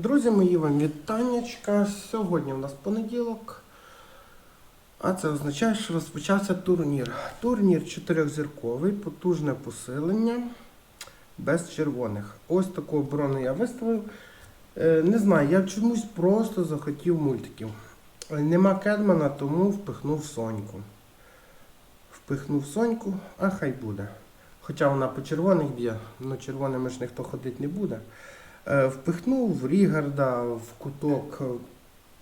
Друзі мої, вам вітаннячка. Сьогодні у нас понеділок. А це означає, що розпочався турнір. Турнір чотирьохзірковий, потужне посилення без червоних. Ось таку оборону я виставив. Е, Не знаю, я чомусь просто захотів мультиків. Е, Нема Кедмана, тому впихнув Соньку. Впихнув Соньку, а хай буде. Хоча вона по червоних б'є, але червоними ж ніхто ходити не буде. Е, Впихнув Рігарда в куток.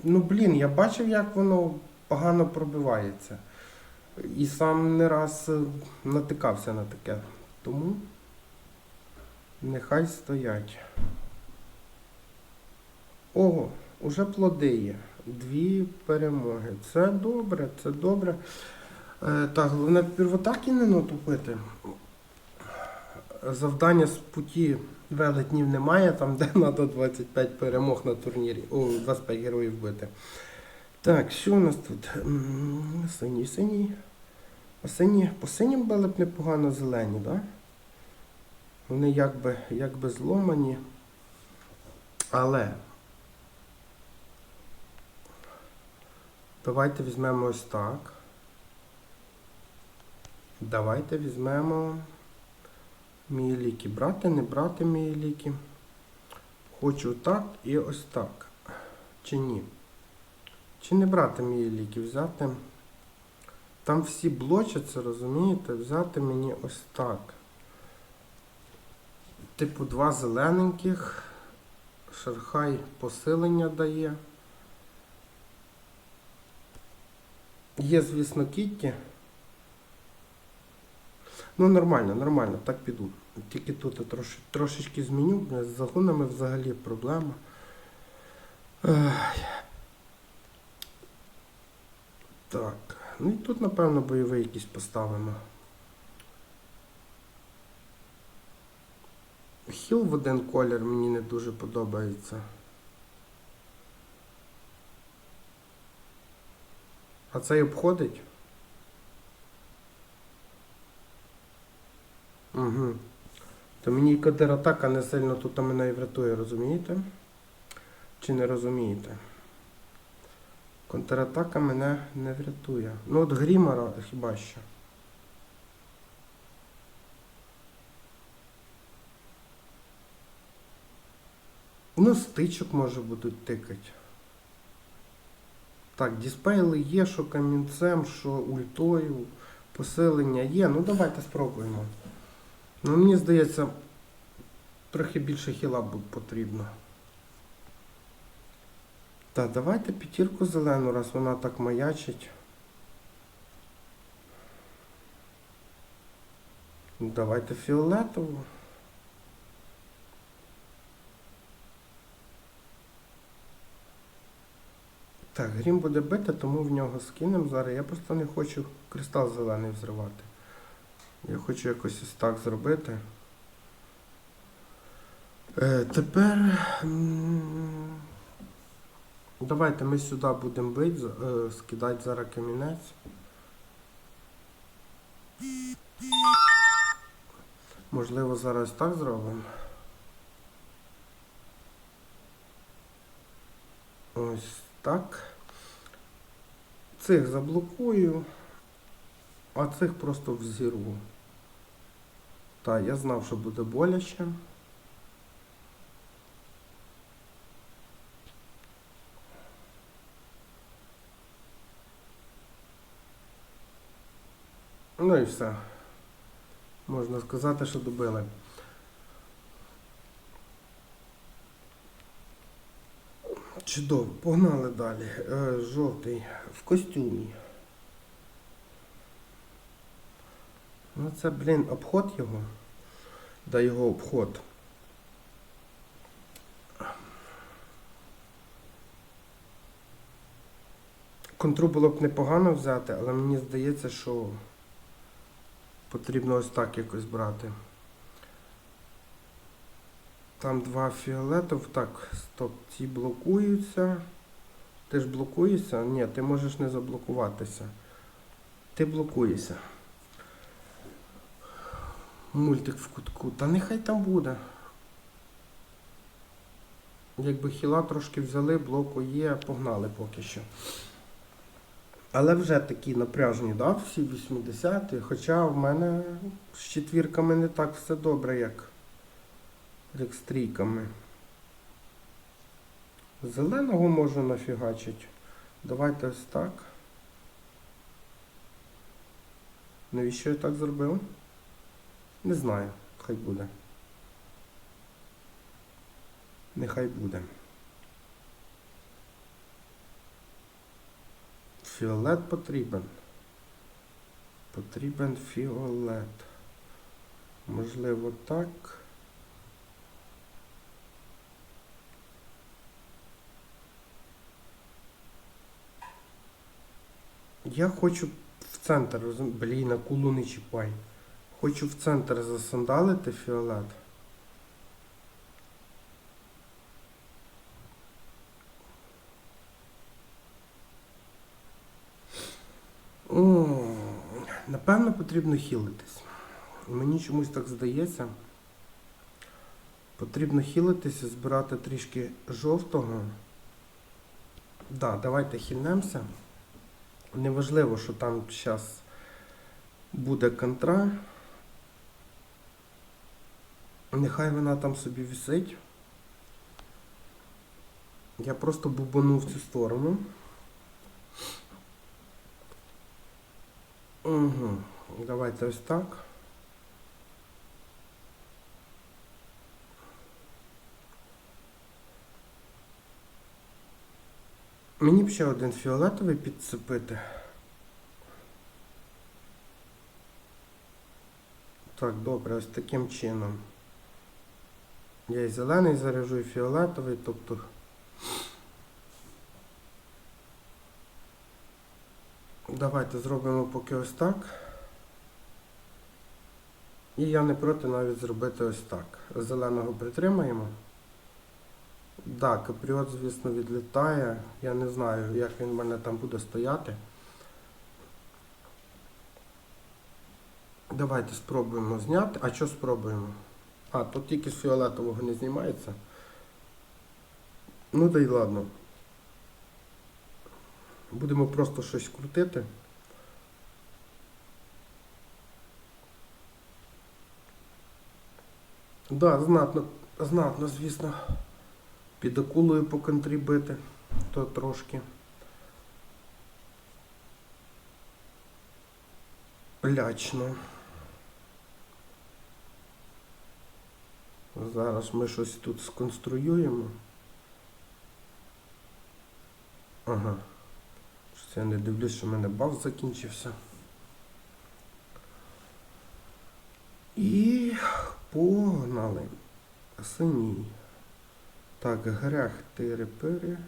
Ну, блін, я бачив, як воно погано пробивається. І сам не раз е, натикався на таке. Тому нехай стоять. Ого, уже плоди є. Дві перемоги. Це добре, це добре. Е, так, головне первотаки не натупити. Завдання з путі велетнів немає, там де треба 25 перемог на турнірі. О, 25 героїв бити. Так, що у нас тут? Синій, синій. А сині, по синім були б непогано зелені? Да? Вони якби, якби зломані. Але. Давайте візьмемо ось так. Давайте візьмемо мої ліки. Брати, не брати мої ліки. Хочу так і ось так. Чи ні? Чи не брати мої ліки? Взяти. Там всі блочаться, розумієте? Взяти мені ось так. Типу два зелененьких. Шерхай посилення дає. Є, звісно, кітті. Ну, нормально, нормально, так піду. Тільки тут я трош, трошечки зміню. З загонами взагалі проблема. Так. Ну і тут, напевно, бойовий якийсь поставимо. Хіл в один колір мені не дуже подобається. А цей обходить? Угу. То мені і контратака не сильно тут мене і врятує, розумієте? Чи не розумієте? Контратака мене не врятує. Ну от Грімора хіба що. Ну, стичок може будуть тикати. Так, диспейли є, що камінцем, що ультою, посилення є. Ну давайте спробуємо. Ну, мені здається, трохи більше хіла б потрібно. Так, давайте п'ятірку зелену, раз вона так маячить. Давайте фіолетову. Так, грім буде бити, тому в нього скинемо зараз. Я просто не хочу кристал зелений взривати. Я хочу якось ось так зробити. Е, тепер. Давайте ми сюди будемо бити, е, скидати зараз камінець. Можливо, зараз так зробимо. Ось так. Цих заблокую, а цих просто взірву. Так, я знав, що буде боляче. Ну і все. Можна сказати, що добили. Чудово, погнали далі. Е, жовтий в костюмі. Ну це, блін, обход його. Да його обход. Контру було б непогано взяти, але мені здається, що потрібно ось так якось брати. Там два фіолетов. Так, стоп, ці блокуються. Ти ж блокуєшся? Ні, ти можеш не заблокуватися. Ти блокуєшся. Мультик в кутку. Та нехай там буде. Якби хіла трошки взяли, блоку є, погнали поки що. Але вже такі напряжні, да, всі 80 Хоча в мене з четвірками не так все добре, як, як з трійками. Зеленого можу нафігачити. Давайте ось так. Навіщо я так зробив? Не знаю, хай буде. Нехай буде. Фіолет потрібен. Потрібен фіолет. Можливо, так. Я хочу в центр, розум- блін, акулу не чіпай. Хочу в центр засандалити фіолет. Напевно, потрібно хілитись. Мені чомусь так здається. Потрібно хілитися, збирати трішки жовтого. Да, давайте хильнемося. Неважливо, що там зараз буде контра. Нехай вона там собі висить. Я просто бубану в цю сторону. Угу. Давайте ось так. Мені б ще один фіолетовий підцепити. Так, добре, ось таким чином. Я і зелений заряжу, і фіолетовий, тобто. Давайте зробимо поки ось так. І я не проти навіть зробити ось так. Зеленого притримаємо. Так, капріот, звісно, відлітає. Я не знаю, як він в мене там буде стояти. Давайте спробуємо зняти. А що спробуємо? А, тут тільки з фіолетового не знімається. Ну та й ладно. Будемо просто щось крутити. Да, знатно, знатно, звісно. Під акулою по то трошки. Лячно. Зараз ми щось тут сконструюємо. Ага. Щось я не дивлюсь, що в мене баф закінчився. І погнали. Синій. Так, грях тири-пири.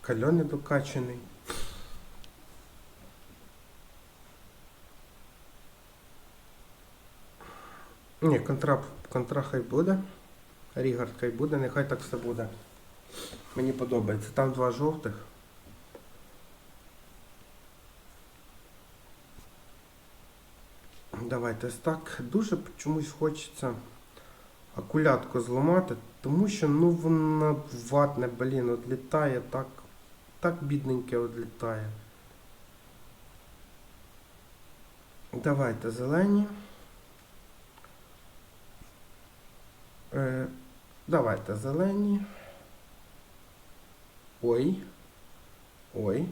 Кальоний докачаний. Ні, контра, контра хай буде. Рігард хай буде, нехай так все буде. Мені подобається. Там два жовтих. Давайте так. Дуже чомусь хочеться акулятку зламати, тому що ну вона ватне, блін, от літає так, так бідненьке от літає. Давайте зелені. Давайте зелені. Ой. Ой.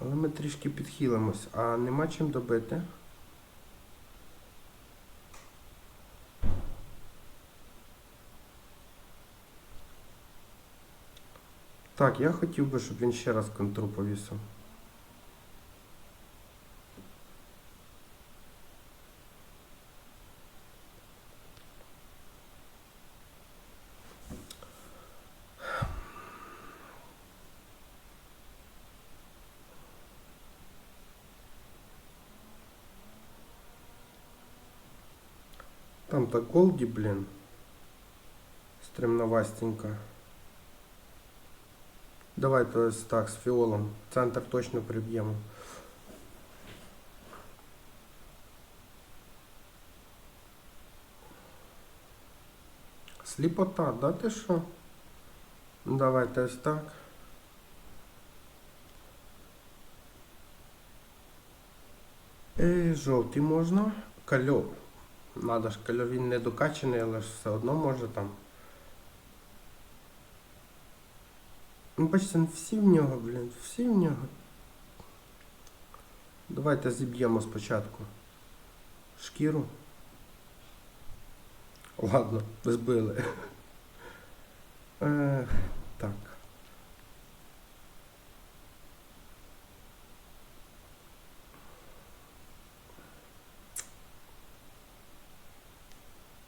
Але ми трішки підхилимось, а нема чим добити. Так, я хотів би, щоб він ще раз контру повісив. Там так голді, блін. Стремновастенько. Давайте ось так, з фіолом. Центр точно приб'ємо. Сліпота, да ти що? Давайте ось так. Е, жовтий можна. Кальов. Надо ж він не докачаний, але ж все одно може там. Ну, бачите, ну, всі в нього, блін, всі в нього. Давайте зіб'ємо спочатку шкіру. Ладно, збили. Е, так.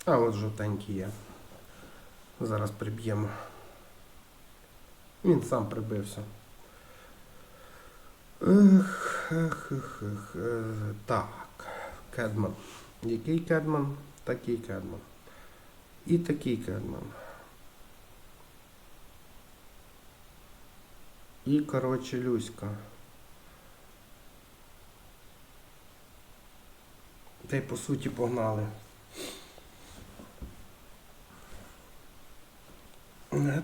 А от жовтенький є. Зараз приб'ємо. Він сам прибився. Ех, ех, ех, ех. Е, Так, кедман. Який кедман? Такий кедман. І такий кедман. І, коротше, Люська. Та й по суті погнали.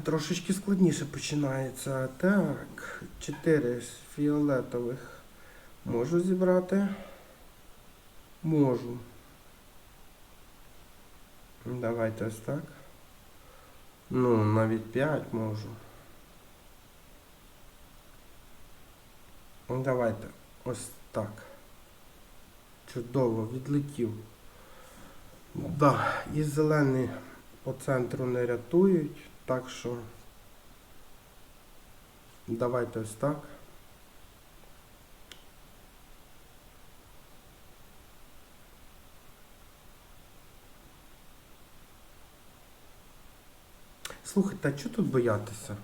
Трошечки складніше починається. Так, чотири з фіолетових можу зібрати. Можу. Давайте ось так. Ну, навіть 5 можу. Ну, Давайте ось так. Чудово, відлетів. Да, і зелені по центру не рятують, так що давайте ось так. Слухайте, а чого тут боятися?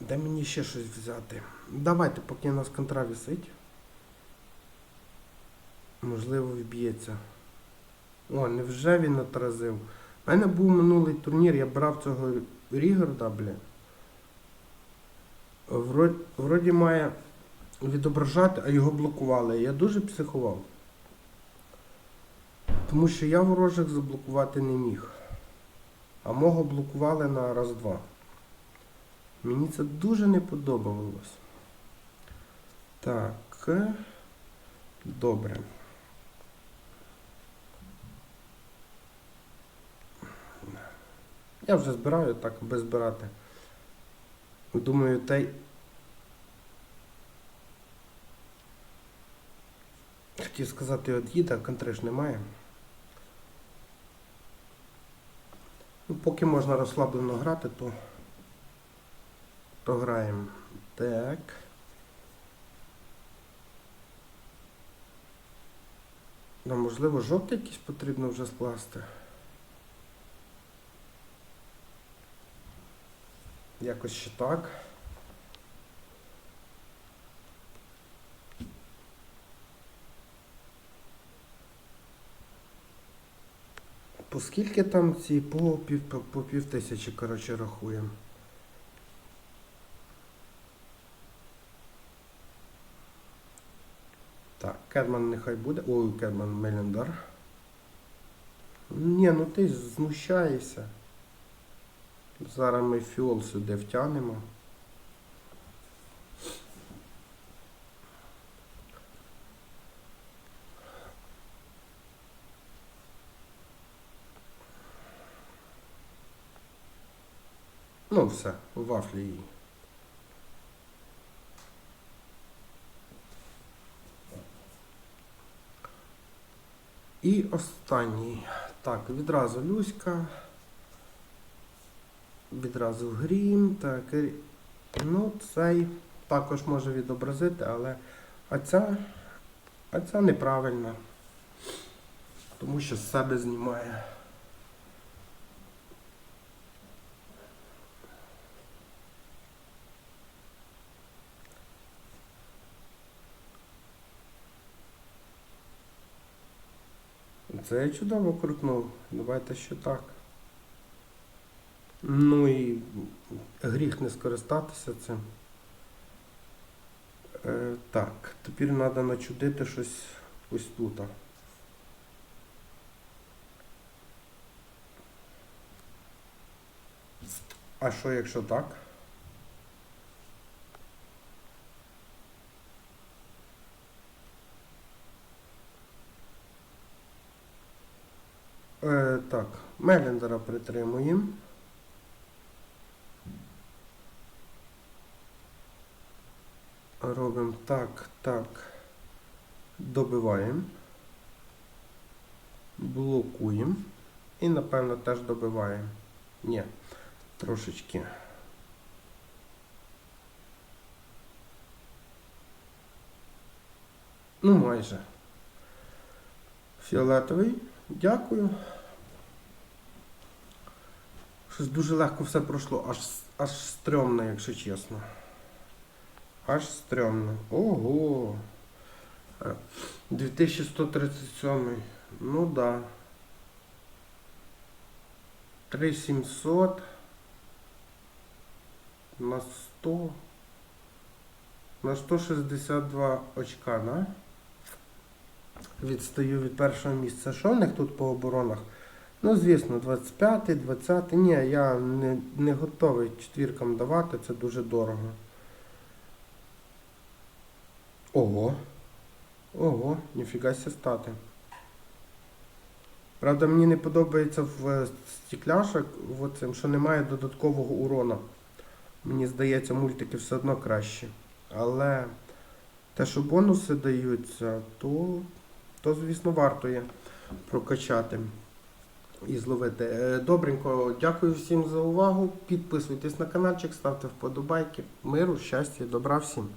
Де мені ще щось взяти? Давайте, поки у нас контра висить. Можливо, вб'ється. О, невже він отразив? У мене був минулий турнір, я брав цього Рігорда, бля. Вроді, вроді має відображати, а його блокували. Я дуже психував. Тому що я ворожих заблокувати не міг. А мого блокували на раз-два. Мені це дуже не подобалось. Так. Добре. Я вже збираю так, без збирати. Думаю, й. Хотів сказати, от їде, а контри ж немає. Ну, поки можна розслаблено грати, то, то граємо. Так. Ну, можливо, жовтий якийсь потрібно вже скласти. Якось ще так. По скільки там ці по пів, по, по пів тисячі, коротше, рахуємо. Так, Кедман нехай буде. Ой, Кедман Мелендар. Ні, ну ти знущаєшся. Зараз ми фіол сюди втягнемо. Ну все, вафлі її. І останній. Так, відразу Люська. Відразу грім. Так, ну цей також може відобразити, але а ця, неправильна. Тому що з себе знімає. Це я чудово крутнув. Давайте ще так. Ну і гріх не скористатися цим. Е, так, тепер треба начудити щось ось тут. А що якщо так? Е, так, Мелендера притримуємо. Робимо так, так. Добиваємо. Блокуємо. І, напевно, теж добиваємо. Ні, трошечки. Ну, майже. Фіолетовий. Дякую. Щось дуже легко все пройшло, аж, аж стрьомно, якщо чесно. Аж стрьомно. Ого. Е, 2137. Ну да. 3700 на 100 на 162 очка, да? Відстаю від першого місця. Що в них тут по оборонах? Ну, звісно, 25, 20. Ні, я не, не готовий четвіркам давати, це дуже дорого. Ого. Ого, ніфіга ся стати. Правда, мені не подобається в стекляшок, в цим, що немає додаткового урона. Мені здається, мультики все одно краще. Але те, що бонуси даються, то, то звісно, варто є прокачати і зловити. Е, Добренько, дякую всім за увагу. Підписуйтесь на каналчик, ставте вподобайки. Миру, щастя, добра всім.